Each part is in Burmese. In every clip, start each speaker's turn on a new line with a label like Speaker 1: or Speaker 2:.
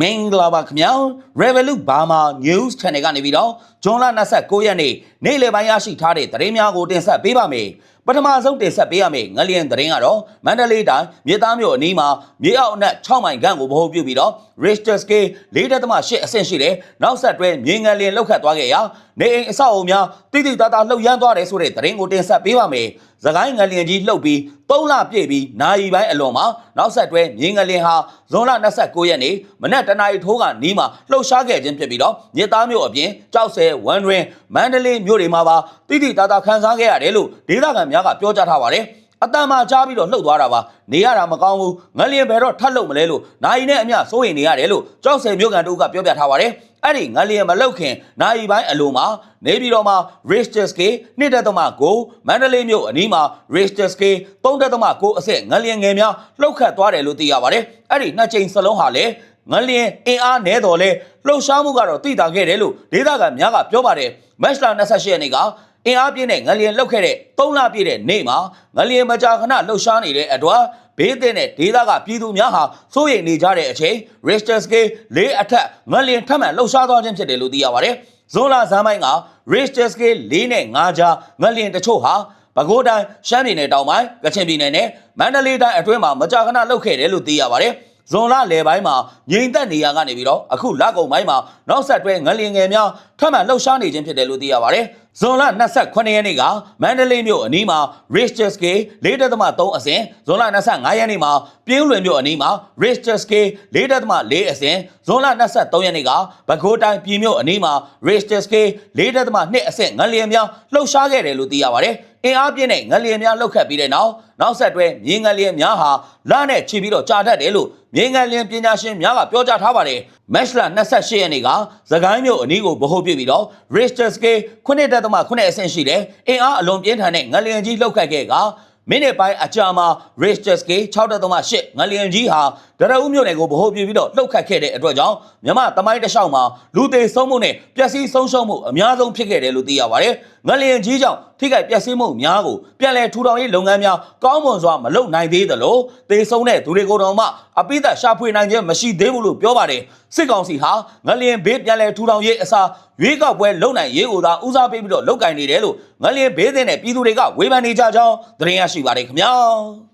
Speaker 1: မင်္ဂလာပါခင်ဗျာ Revolut Burma News Channel ကနေပြီးတော့ဇွန်လ29ရက်နေ့နေ့လယ်ပိုင်းရရှိထားတဲ့သတင်းများကိုတင်ဆက်ပေးပါမယ်ပထမဆုံးတင်ဆက်ပေးရမယ့်ငလျင်သတင်းကတော့မန္တလေးတိုင်းမြေသားမြို့အနီးမှာမြေအောက်အနက်6မိုင်ခန့်ကိုဗဟိုပြုပြီးတော့ Richter scale 4.8အဆင့်ရှိတဲ့နောက်ဆက်တွဲမြေငလျင်လောက်ခတ်သွားခဲ့ရာနေအိမ်အဆောက်အအုံများတိတိတသားလှုပ်ရမ်းသွားတယ်ဆိုတဲ့သတင်းကိုတင်ဆက်ပေးပါမယ်။သခိုင်းငလျင်ကြီးလှုပ်ပြီး 3လပြည့်ပြီးနာရီပိုင်းအလွန်မှာနောက်ဆက်တွဲမြေငလျင်ဟာဇွန်လ29ရက်နေ့မနက်တနာရီထိုးကနီးမှာလှုပ်ရှားခဲ့ခြင်းဖြစ်ပြီးတော့မြေသားမြို့အပြင်ကြောက်ဆဲဝမ်တွင်မန္တလေးမြို့တွေမှာပါတိတိတသားခန်းစားခဲ့ရတယ်လို့ဒေသခံများကပြောကြားထားပါတယ်။ အတန်မှကြားပြီးတော့လှုပ်သွားတာပါနေရတာမကောင်းဘူးငလျင်ဘယ်တော့ထပ်လှုပ်မလဲလို့နိုင်နဲ့အမျှစိုးရင်နေရတယ်လို့ကြောက်ဆယ်မြို့ကန်တို့ကပြောပြထားပါတယ်အဲ့ဒီငလျင်မလှုပ်ခင်နိုင်ပိုင်းအလိုမှာနေပြည်တော်မှာ Richter scale 2.9မန္တလေးမြို့အနီးမှာ Richter scale 3.9အဆင့်ငလျင်ငယ်များလှုပ်ခတ်သွားတယ်လို့သိရပါတယ်အဲ့ဒီနှစ်ချိန်စလုံးဟာလည်း ငလျင်အင်အားနည်းတော်လဲလှုပ်ရှားမှုကတော့သိတာခဲ့တယ်လို့ဒေသခံများကပြောပါတယ်မက်စလာ28ရက်နေ့ကအင်အားပြင်းတဲ့ငလျင်လှုပ်ခဲ့တဲ့3လပြည့်တဲ့နေ့မှာငလျင်မကြာခဏလှုပ်ရှားနေတဲ့အတွက်ဘေးတဲ့နဲ့ဒေသကပြည်သူများဟာစိုးရိမ်နေကြတဲ့အချိန် Richter scale ၄အထက်ငလျင်ထပ်မံလှုပ်ရှားသွားခြင်းဖြစ်တယ်လို့သိရပါတယ်။ဇွန်လဇန်းပိုင်းက Richter scale ၄နဲ့5ကြားငလျင်တချို့ဟာပဲခူးတိုင်းရှမ်းပြည်နယ်တောင်ပိုင်းကချင်ပြည်နယ်နဲ့မန္တလေးတိုင်းအတွင်းမှာမကြာခဏလှုပ်ခဲ့တယ်လို့သိရပါတယ်။ ဇွန်လလယ်ပိုင်းမှာငြိမ်သက်နေရကနေပြီးတော့အခုလကုံပိုင်းမှာနောက်ဆက်တွဲငလျင်ငယ်များထပ်မံလှုပ်ရှားနေခြင်းဖြစ်တယ်လို့သိရပါတယ်။ ဇွန်လ28ရက်နေ့ကမန္တလေးမြို့အနီးမှာ Richter scale 4.3အဆင့်ဇွန်လ25ရက်နေ့မှာပြင်းလွင်မြို့အနီးမှာ Richter scale 4.4အဆင့်ဇွန်လ23ရက်နေ့ကပဲခူးတိုင်းပြည်မြို့အနီးမှာ Richter scale 4.2အဆင့်ငလျင်များလှုပ်ရှားခဲ့တယ်လို့သိရပါတယ်။အင်အားပြင်းတဲ့ငလျင်များလှုပ်ခတ်ပြီးတဲ့နောက်နောက်ဆက်တွဲမြေငလျင်များဟာလနဲ့ချီပြီးတော့ကြာတတ်တယ်လို့မြေငလျင်ပညာရှင်များကပြောကြားထားပါတယ်။မက်ရှလာ28ရက်နေ့ကသခိုင်းမြို့အနီးကိုဗဟိုပြုပြီးတော့ Richter scale 9.9အဆင့်ရှိတဲ့အင်အားအလွန်ပြင်းထန်တဲ့ငလျင်ကြီးလှုပ်ခတ်ခဲ့ကမိနစ်ပိုင်းအကြာမှာ Richter scale 6.8ငလျင်ကြီးဟာ ဒရအုပ်မြို့နယ်ကိုဗဟိုပြုပြီးတော့လှုပ်ခတ်ခဲ့တဲ့အတွက်ကြောင့်မြမတမိုင်းတစ်လျှောက်မှာလူသေးဆုံးမှုနဲ့ပျက်စီးဆုံးရှုံးမှုအများဆုံးဖြစ်ခဲ့တယ်လို့သိရပါတယ်။ငလျင်ကြီးကြောင့်ထိခိုက်ပျက်စီးမှုများကိုပြန်လည်ထူထောင်ရေးလုပ်ငန်းများကောင်းမွန်စွာမလုပ်နိုင်သေးသလိုသေဆုံးတဲ့သူတွေကိုတော့မှအပိသက်ရှာဖွေနိုင်ခြင်းမရှိသေးဘူးလို့ပြောပါတယ်။စစ်ကောင်စီဟာငလျင်ဘေးပြန်လည်ထူထောင်ရေးအစားရွေးကောက်ပွဲလုပ်နိုင်ရေးကိုသာဦးစားပေးပြီးတော့လုပ်ကင်နေတယ်လို့ငလျင်ဘေးသင်းတဲ့ပြည်သူတွေကဝေဖန်နေကြကြောင်းသတင်းရရှိပါတယ်ခင်ဗျာ။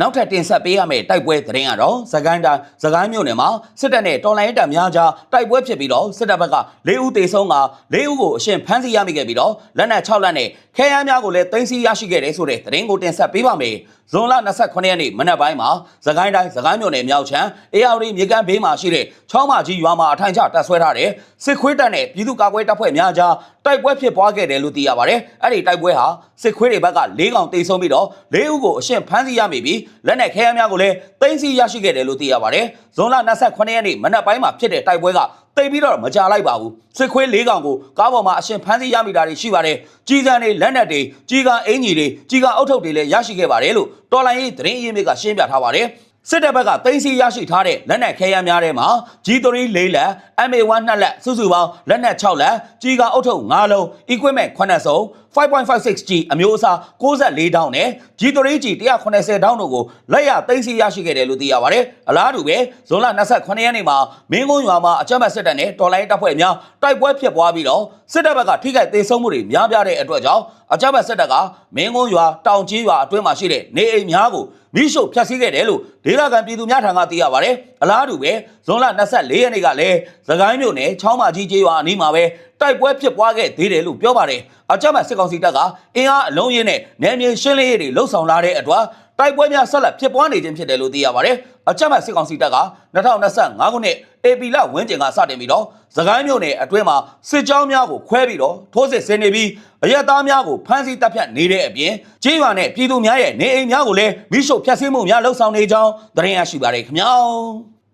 Speaker 1: နောက်ထပ်တင်ဆက်ပေးရမယ့်တိုက်ပွဲသတင်းကတော့သကိုင်းတိုင်းသကိုင်းမြို့နယ်မှာစစ်တပ်နဲ့တော်လိုင်းတပ်များကြားတိုက်ပွဲဖြစ်ပြီးတော့စစ်တပ်ဘက်က၄ဦးသေဆုံးက၄ဦးကိုအရှင်ဖမ်းဆီးရမိခဲ့ပြီးတော့လက်နက်6လက်နဲ့ခဲယမ်းများကိုလည်းတင်စီရရှိခဲ့တယ်ဆိုတဲ့သတင်းကိုတင်ဆက်ပေးပါမယ်။ဇွန်လ28ရက်နေ့မနက်ပိုင်းမှာသကိုင်းတိုင်းသကိုင်းမြို့နယ်မြောက်ချမ်းအေယာဝတီမြေကမ်းဘေးမှာရှိတဲ့ချောင်းမကြီးရွာမှာအထိုင်ချတပ်ဆွဲထားတဲ့စစ်ခွေးတပ်နဲ့ပြည်သူ့ကာကွယ်တပ်ဖွဲ့များကြားတိုက်ပွဲဖြစ်ပွားခဲ့တယ်လို့သိရပါတယ်။အဲ့ဒီတိုက်ပွဲဟာ စစ်ခွေးတွေဘက်က၄កောင်တိတ်ဆုံးပြီးတော့၄ဦးကိုအရှင်ဖမ်းဆီးရမိပြီးလက်နက်ခဲယမ်းများကိုလည်းတင်စီရရှိခဲ့တယ်လို့သိရပါတယ်။ဇွန်လ28ရက်နေ့မနက်ပိုင်းမှာဖြစ်တဲ့တိုက်ပွဲကတိတ်ပြီးတော့မကြလိုက်ပါဘူးစစ်ခွေး၄កောင်ကိုကားပေါ်မှာအရှင်ဖမ်းဆီးရမိတာတွေရှိပါတယ်ကြီးစံတွေလက်နက်တွေကြီးကအင်ကြီးတွေကြီးကအုတ်ထုပ်တွေလည်းရရှိခဲ့ပါတယ်လို့တော်လိုင်းရေးသတင်းရင်းမြစ်ကရှင်းပြထားပါတယ် စစ်တပ်ဘက်ကသိမ်းဆီးရရှိထားတဲ့လက်နက်ခဲယမ်းများထဲမှာ G3 ၄လက် MA1 2လက်စုစုပေါင်းလက်နက်6လက်ကြီးကအုတ်ထုပ်5လုံး equipment 9စုံ 5.56G အမျိုးအစား64တောင်းနဲ့ G3G 180တောင်းတို့ကိုလက်ရသိမ်းဆီးရရှိခဲ့တယ်လို့သိရပါတယ်။အလားတူပဲဇွန်လ28ရက်နေ့မှာမင်းကုန်းရွာမှာအကြမ်းဖက်စစ်တပ်နဲ့တော်လိုင်းတပ်ဖွဲ့များတိုက်ပွဲဖြစ်ပွားပြီးတော့စစ်တပ်ဘက်ကထိခိုက်ဒေဆုံးမှုတွေများပြားတဲ့အတွက်ကြောင့်အကြမ်းဖက်စစ်တပ်ကမင်းကုန်းရွာတောင်ကြီးရွာအတွင်းမှာရှိတဲ့နေအိမ်များကို မိရှုဖျက်ဆီးခဲ့တယ်လို့ဒေသခံပြည်သူများထံကသိရပါတယ်။အလားတူပဲဇွန်လ24ရက်နေ့ကလည်းသခိုင်းမြို့နယ်ချောင်းမကြီးကျေးရွာအနီးမှာပဲတိုက်ပွဲဖြစ်ပွားခဲ့သေးတယ်လို့ပြောပါတယ်။အကြမ်းဖက်စစ်ကောင်စီတပ်ကအင်အားအလုံးရင်းနဲ့နယ်မြေရှင်းလင်းရေးတွေလှုပ်ဆောင်လာတဲ့အတွက်တိုက်ပွဲများဆက်လက်ဖြစ်ပွားနေခြင်းဖြစ်တယ်လို့သိရပါတယ်။အကြမ်းဖက်စစ်ကောင်စီတပ်က2025ခုနှစ် ဧပြီလဝန်းကျင်ကစတင်ပြီးတော့သခိုင်းမြို့နယ်အတွင်းမှာစစ်ကြောင်းများကိုခွဲပြီးတော့ထိုးစစ်ဆင်နေပြီးအရက်သားများကိုဖမ်းဆီးတပ်ဖြတ်နေတဲ့အပြင်ကျေးရွာနဲ့ပြည်သူများရဲ့နေအိမ်များကိုလည်းမိရှုဖျက်ဆီးမှုများလှုပ်ဆောင်နေကြောင်းသတင်းရရှိပါတယ်ခင်ဗျာ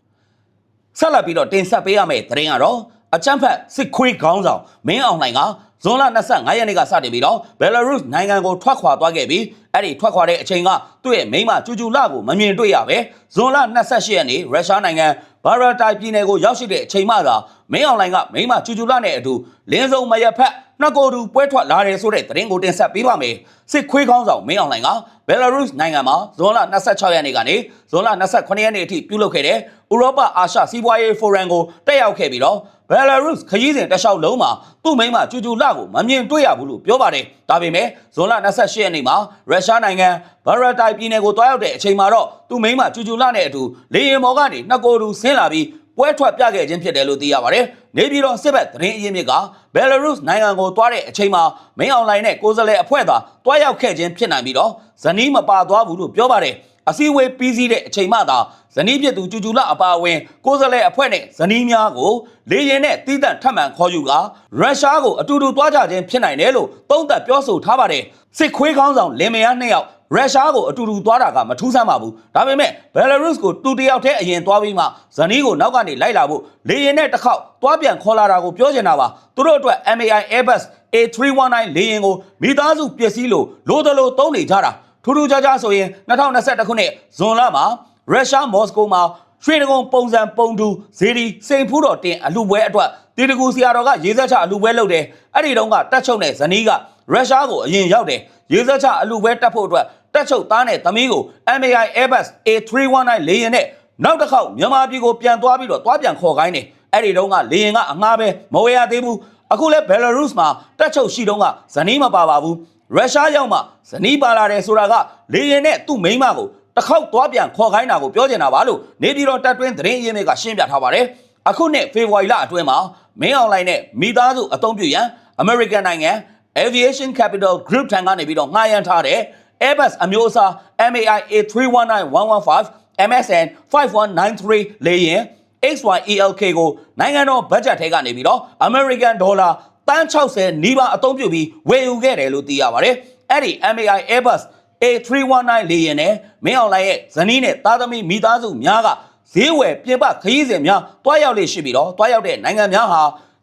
Speaker 1: ။ဆက်လက်ပြီးတော့တင်ဆက်ပေးရမယ့်သတင်းကတော့အချမ်းဖတ်စစ်ခွေးခေါင်းဆောင်မင်းအောင်လှိုင်က ဇွန်လ25ရက်နေ့ကစတင်ပြီးတော့ဘယ်လာရုစ်နိုင်ငံကိုထွက်ခွာသွားခဲ့ပြီးအဲ့ဒီထွက်ခွာတဲ့အချိန်ကသူ့ရဲ့မိန်းမကျူကျူလာကိုမမြင်တွေ့ရပဲဇွန်လ28ရက်နေ့ရုရှားနိုင်ငံဘာရာတိုင်ပြည်နယ်ကိုရောက်ရှိတဲ့အချိန်မှသာမင်းအောင်လှိုင်ကမိန်းမကျူကျူလာနဲ့အတူလင်းစုံမရဖက်နှစ်ကိုယ်တူပွဲထွက်လာတယ်ဆိုတဲ့သတင်းကိုတင်ဆက်ပေးပါမယ်စစ်ခွေးခေါင်းဆောင်မင်းအောင်လှိုင်ကဘယ်လာရုစ်နိုင်ငံမှာဇွန်လ26ရက်နေ့ကနေဇွန်လ28ရက်နေ့အထိပြုလုပ်ခဲ့တဲ့ဥရောပအာရှစီးပွားရေးဖိုရမ်ကိုတက်ရောက်ခဲ့ပြီးတော့ ဘယ်လာရုစ်ခရီးစဉ်တစ်လျှောက်လုံးမှာသူ့မိန်းမကျူကျူလကိုမမြင်တွေ့ရဘူးလို့ပြောပါတယ်။ဒါပေမဲ့ဇွန်လ28ရက်နေ့မှာရုရှားနိုင်ငံဘာရာတိုင်ပြည်နယ်ကိုတွားရောက်တဲ့အချိန်မှာတော့သူ့မိန်းမကျူကျူလနဲ့အတူလေယာဉ်ပေါ်ကနေနှစ်ကိုယ်တူဆင်းလာပြီးပွဲထွက်ပြခဲ့ခြင်းဖြစ်တယ်လို့သိရပါတယ်။နေပြည်တော်စစ်ဘက်သတင်းအရင်းမြစ်ကဘယ်လာရုစ်နိုင်ငံကိုတွားတဲ့အချိန်မှာမင်းအွန်လိုင်းနဲ့ကိုယ်စားလှယ်အဖွဲ့သာတွားရောက်ခဲ့ခြင်းဖြစ်နိုင်ပြီးတော့ဇနီးမပါသွားဘူးလို့ပြောပါတယ်။ အစည်းအဝေးပြီးစီးတဲ့အချိန်မှသာဇနီးဖြစ်သူကျူကျူလအပါအဝင်ကိုယ်စားလှယ်အဖွဲ့နဲ့ဇနီးများကိုလေရင်နဲ့တီးတန့်ထပ်မံခေါ်ယူကရုရှားကိုအတူတူတွားကြခြင်းဖြစ်နိုင်တယ်လို့သုံးသပ်ပြောဆိုထားပါတယ်စစ်ခွေးကောင်းဆောင်လင်မယားနှစ်ယောက်ရုရှားကိုအတူတူသွားတာကမထူးဆန်းပါဘူးဒါပေမဲ့ဘယ်လာရုစ်ကိုတူတယောက်တည်းအရင်သွားပြီးမှဇနီးကိုနောက်ကနေလိုက်လာဖို့လေရင်နဲ့တစ်ခေါက်သွားပြန်ခေါ်လာတာကိုပြောချင်တာပါသူတို့အတွက် MAI Airbus A319 လေရင်ကိုမိသားစုပစ္စည်းလို့လိုတလို့သုံးနေကြတာ ထူးထူးခြားခြားဆိုရင်2021ခုနှစ်ဇွန်လမှာရုရှားမော်စကိုမှာရွှေတကုံပုံစံပုံတူဇေဒီစိန်ဖူးတော်တင်အလူပွဲအတွက်တီတကူစီယာတော်ကရေးဆက်ချအလူပွဲလုပ်တယ်အဲ့ဒီတုန်းကတက်ချုပ်နဲ့ဇနီးကရုရှားကိုအရင်ရောက်တယ်ရေးဆက်ချအလူပွဲတက်ဖို့အတွက်တက်ချုပ်သားနဲ့သမီးကို MAI Airbus A319 လေယာဉ်နဲ့နောက်တစ်ခေါက်မြန်မာပြည်ကိုပြန်သွားပြီးတော့သွားပြန်ခေါ်ခိုင်းတယ်အဲ့ဒီတုန်းကလေယာဉ်ကအငှားပဲမဝယ်ရသေးဘူးအခုလဲဘယ်လာရုစ်မှာတက်ချုပ်ရှိတုန်းကဇနီးမပါပါဘူး ရုရှားရောက်မှဇနီးပါလာတယ်ဆိုတာကလေယာဉ်နဲ့သူ့မိန်းမကိုတစ်ခေါက်သွားပြန်ခေါ်ခိုင်းတာကိုပြောချင်တာပါလို့နေပြည်တော်တက်တွင်းသတင်းရင်းမြစ်ကရှင်းပြထားပါတယ်အခုနှစ်ဖေဖော်ဝါရီလအတွင်းမှာမင်းအွန်လိုင်းနဲ့မိသားစုအသုံးပြုရန် American နိုင်ငံ Aviation Capital Group ထံကနေပြီးတော့ငှားရမ်းထားတဲ့ Airbus အမျိုးအစား MAI A319-115 MSN 5193လေယာဉ် XYELK ကိုနိုင်ငံတော်ဘတ်ဂျက်ထဲကနေပြီးတော့ American Dollar တန်း60နီးပါးအသုံးပြုပြီးဝယ်ယူခဲ့တယ်လို့သိရပါတယ်။အဲ့ဒီ MAI Airbus A319 လေယာဉ်နဲ့မင်းအောင်လိုင်းရဲ့ဇနီးနဲ့သားသမီးမိသားစုများကဈေးဝယ်ပြင်ပခရီးစဉ်များတွားရောက်လေရှိပြီးတော့တွားရောက်တဲ့နိုင်ငံများဟာ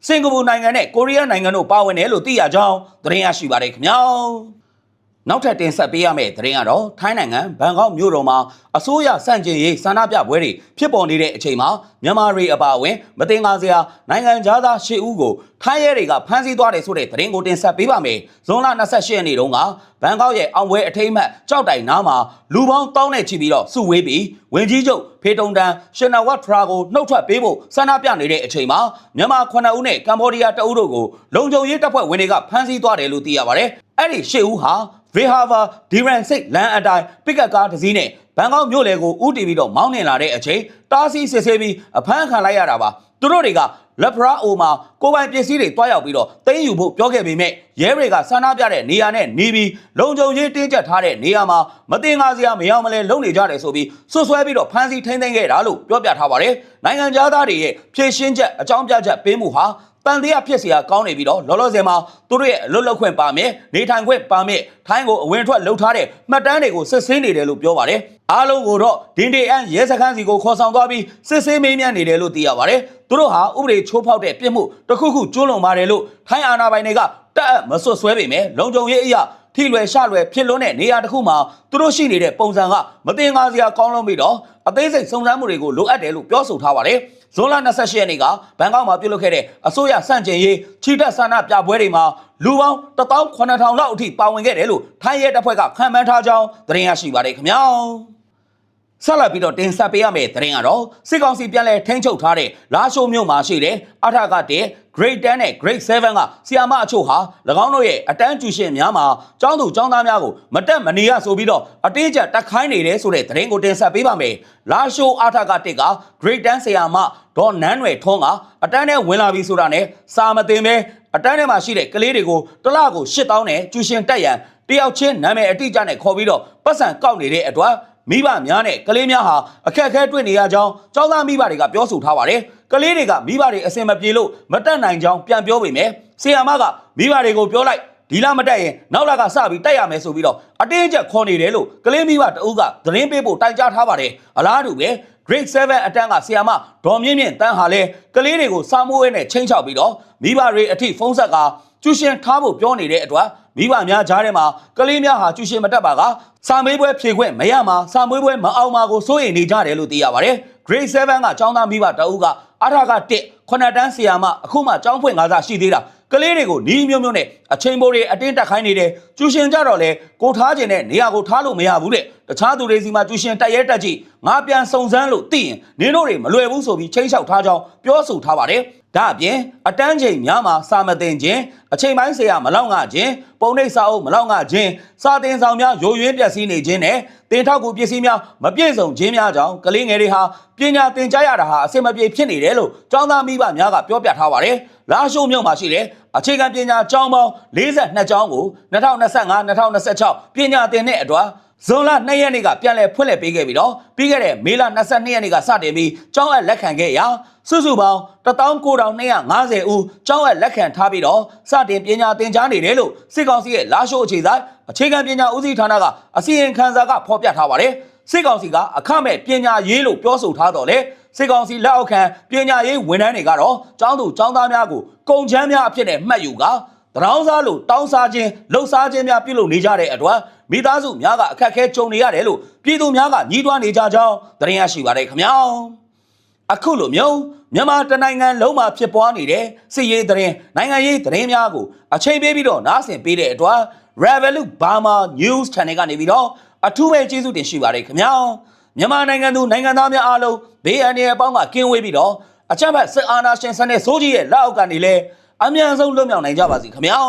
Speaker 1: စင်ကာပူနိုင်ငံနဲ့ကိုရီးယားနိုင်ငံတို့ပါဝင်တယ်လို့သိရကြောင်းသတင်းရရှိပါတယ်ခင်ဗျာ။ နောက်ထပ်တင်ဆက်ပေးရမယ့်သတင်းကတော့ထိုင်းနိုင်ငံဘန်ကောက်မြို့တော်မှာအစိုးရစန့်ကျင်ရေးဆန္ဒပြပွဲတွေဖြစ်ပေါ်နေတဲ့အချိန်မှာမြန်မာတွေအပါအဝင်မတင်ကားစရာနိုင်ငံသားသား၈ဦးကိုထိုင်းရဲတွေကဖမ်းဆီးသွားတယ်ဆိုတဲ့သတင်းကိုတင်ဆက်ပေးပါမယ်။ဇွန်လ28ရက်နေ့တုန်းကဘန်ကောက်ရဲ့အောင်ပွဲအထိမ်းအမှတ်ကြောက်တိုင်နားမှာလူပေါင်းတောင်းနဲ့ချီပြီးတော့စုဝေးပြီးဝင်ကြီးချုပ်ဖေတုံတန်ရှင်နာဝတ်ထရာကိုနှုတ်ထွက်ပေးဖို့ဆန္ဒပြနေတဲ့အချိန်မှာမြန်မာ9ဦးနဲ့ကမ္ဘောဒီးယားတအုပ်တို့ကိုလုံခြုံရေးတပ်ဖွဲ့ဝင်တွေကဖမ်းဆီးသွားတယ်လို့သိရပါတယ်။အဲ့ဒီ၈ဦးဟာ Vihava Diran စိတ်လမ်းအတိုင်းပစ်ကတ်ကားတစ်စီးနဲ့ဘန်ကောက်မြို့လေကိုဥတီပြီးတော့မောင်းနှင်လာတဲ့အချိန်တားဆီးစစ်ဆေးပြီးအဖမ်းခံလိုက်ရတာပါသူတို့တွေကလက်ဖရာအိုမှာကိုပိုင်ပစ္စည်းတွေတွားရောက်ပြီးတော့တင်းယူဖို့ပြောခဲ့ပေမဲ့ရဲတွေကဆန္ဒပြတဲ့နေရာနဲ့နေပြီးလုံခြုံရေးတင်းကျပ်ထားတဲ့နေရာမှာမတင်ကားစရာမရောက်မလဲလုံနေကြတယ်ဆိုပြီးဆွဆွဲပြီးတော့ဖမ်းဆီးထိန်းသိမ်းခဲ့တာလို့ပြောပြထားပါတယ်နိုင်ငံသားတွေရဲ့ဖြည့်ရှင်းချက်အကြောင်းပြချက်ပေးမှုဟာ တန်တရားဖြစ်เสียကောင်းနေပြီးတော့လောလောဆယ်မှာသူတို့ရဲ့အလွတ်လောက်ခွင့်ပါမယ်နေထိုင်ခွင့်ပါမယ်ထိုင်းကိုအဝင်ထွက်လှုပ်ထားတဲ့မှတ်တမ်းတွေကိုစစ်ဆေးနေတယ်လို့ပြောပါတယ်အားလုံးကိုတော့ဒင်ဒေအန်ရဲစခန်းစီကိုခေါ်ဆောင်သွားပြီးစစ်ဆေးမေးမြန်းနေတယ်လို့သိရပါတယ်သူတို့ဟာဥပဒေချိုးဖောက်တဲ့ပြစ်မှုတစ်ခုခုကျူးလွန်ပါတယ်လို့ထိုင်းအာဏာပိုင်တွေကတက်အပ်မဆွတ်ဆွဲပေမဲ့လုံခြုံရေးအရာ ထိလွယ်ရှလွယ်ဖြစ်လွန်းတဲ့နေရာတစ်ခုမှာသူတို့ရှိနေတဲ့ပုံစံကမတင်ကားစရာကောင်းလုံးပြီးတော့အသေးစိတ်စုံစမ်းမှုတွေကိုလိုအပ်တယ်လို့ပြောဆိုထားပါတယ်ဇွန်လ28ရက်နေ့ကဘန်ကောက်မှာပြုလုပ်ခဲ့တဲ့အစိုးရစန့်ကျင်ရေးချီတက်ဆန္ဒပြပွဲတွေမှာလူပေါင်း18000လောက်အထိပါဝင်ခဲ့တယ်လို့ထိုင်းရဲတပ်ဖွဲ့ကခန့်မှန်းထားကြောင်းသတင်းရရှိပါတယ်ခင်ဗျာဆက်လက်ပြီးတော့တင်ဆက်ပေးရမယ့်သတင်းကတော့စစ်ကောင်စီပြန်လည်ထိန်းချုပ်ထားတဲ့လာရှိုးမြို့မှာရှိတဲ့အထကတဲ့ Grade 10နဲ့ Grade 7ကဆီယာမအချို့ဟာ၎င်းတို့ရဲ့အတန်းကျူရှင်များမှာကျောင်းသူကျောင်းသားများကိုမတက်မနေရဆိုပြီးတော့အတင်းကျပ်တက်ခိုင်းနေတယ်ဆိုတဲ့သတင်းကိုတင်ဆက်ပေးပါမယ်။လာရှိုးအထကတစ်က Grade 10ဆီယာမဒေါ်နန်းွယ်ထွန်းကအတန်းထဲဝင်လာပြီဆိုတာနဲ့စာမတင်ပဲအတန်းထဲမှာရှိတဲ့ကလေးတွေကိုတစ်လကို8000နဲ့ကျူရှင်တက်ရန်တယောက်ချင်းနာမည်အတိအကျနဲ့ခေါ်ပြီးတော့ပတ်စံကောက်နေတဲ့အတွက်မိဘများနဲ့ကလေးများဟာအခက်အခဲတွေ့နေရကြောင်းကျောင်းသားမိဘတွေကပြောဆိုထားပါတယ်။ ကလေးတွေကမိဘတွေအစင်မပြေလို့မတက်နိုင်ကြောင်းပြန်ပြောပေမဲ့ဆီယာမကမိဘတွေကိုပြောလိုက်ဒီလမတက်ရင်နောက်လကစပြီးတက်ရမယ်ဆိုပြီးတော့အတင်းကျပ်ခေါ်နေတယ်လို့ကလေးမိဘတအုပ်ကသတင်းပေးဖို့တိုင်ကြားထားပါတယ်။အလားတူပဲ Grade 7အတန်းကဆီယာမဒေါ်မြင့်မြင့်တန်းဟာလဲကလေးတွေကိုစာမိုးဝဲနဲ့ချင်းချောက်ပြီးတော့မိဘတွေအထိဖုံးဆက်ကကျူရှင်ထားဖို့ပြောနေတဲ့အတွက်မိဘများကြားထဲမှာကလေးများဟာကျူရှင်မတက်ပါကစာမေးပွဲဖြေခွင့်မရမှာစာမွေးပွဲမအောင်မှာကိုစိုးရိမ်နေကြတယ်လို့သိရပါတယ်။ Grade 7ကကျောင်းသားမိဘတအုပ်ကအထက1ခုနှစ်တန်းဆီယာမအခုမှကျောင်းဖွင့်ကားစားရှိသေးတာကလေးတွေကိုနီးမျိုးမျိုးနဲ့အချိန်ပိုတွေအတင်းတက်ခိုင်းနေတယ်ကျူရှင်ကြတော့လေကိုထားခြင်းနဲ့နေရာကိုထားလို့မရဘူးတဲ့တခြားသူတွေစီမှာကျူရှင်တက်ရဲတက်ကြည့်ငါပြန်စုံစမ်းလို့သိရင်နင်တို့တွေမလွယ်ဘူးဆိုပြီးချိန်လျှောက်ထားကြောင်းပြောဆိုထားပါတယ် ဒါအပြင်အတန်းချိန်များမှာစာမတင်ခြင်းအချိန်ပိုင်းဆရာမလောက်ငှခြင်းပုံနှိပ်စာအုပ်မလောက်ငှခြင်းစာတင်ဆောင်များယိုယွင်းပျက်စီးနေခြင်းနဲ့တင်ထောက်ကူပစ္စည်းများမပြည့်စုံခြင်းများကြောင့်ကလေးငယ်တွေဟာပညာသင်ကြားရတာဟာအဆင်မပြေဖြစ်နေတယ်လို့ကျောင်းသားမိဘများကပြောပြထားပါတယ်လာရှိုးမြို့မှာရှိတဲ့အခြေခံပညာကျောင်းပေါင်း42ကျောင်းကို2025-2026ပညာသင်တဲ့အတွက် ဇွန်လ2ရက်နေ့ကပြန်လည်ဖွင့်လှစ်ပေးခဲ့ပြီးတော့ပြီးခဲ့တဲ့မေလ22ရက်နေ့ကစတင်ပြီးကျောင်းအပ်လက်ခံခဲ့ရာစုစုပေါင်း19250ဦးကျောင်းအပ်လက်ခံထားပြီးတော့စတင်ပညာသင်ကြားနေတယ်လို့စစ်ကောင်စီရဲ့လာရှိုးအခြေဆိုင်အခြေခံပညာဦးစီးဌာနကအစီရင်ခံစာကဖော်ပြထားပါတယ်စစ်ကောင်စီကအခမဲ့ပညာရေးလို့ပြောဆိုထားတော့လေစစ်ကောင်စီလက်အောက်ခံပညာရေးဝန်ထမ်းတွေကတော့ကျောင်းသူကျောင်းသားများကိုကုန်ချမ်းများအဖြစ်နဲ့မှတ်ယူကတရောင်းစားလို့တောင်းစားခြင်းလှုပ်ရှားခြင်းများပြုလုပ်နေကြတဲ့အတွက် မိသားစုများကအခက်အခဲကြုံနေရတယ်လို့ပြည်သူများကညှိတွားနေကြကြောင်းသတင်းရရှိပါတယ်ခင်ဗျာအခုလိုမျိုးမြန်မာတနိုင်ငံလုံးမှာဖြစ်ပွားနေတဲ့စစ်ရေးသတင်းနိုင်ငံရေးသတင်းများကိုအချိန်ပေးပြီးတော့နားဆင်ပေးတဲ့အတွက် Revolut Burma News Channel ကနေပြီးတော့အထူးပဲကျေးဇူးတင်ရှိပါတယ်ခင်ဗျာမြန်မာနိုင်ငံသူနိုင်ငံသားများအားလုံးဘေးအန္တရာယ်အပေါင်းကကင်းဝေးပြီးတော့အချက်ဖက်စစ်အာဏာရှင်စနစ်စိုးကြီးရဲ့လက်အောက်ကနေလဲအမြန်ဆုံးလွတ်မြောက်နိုင်ကြပါစေခင်ဗျာ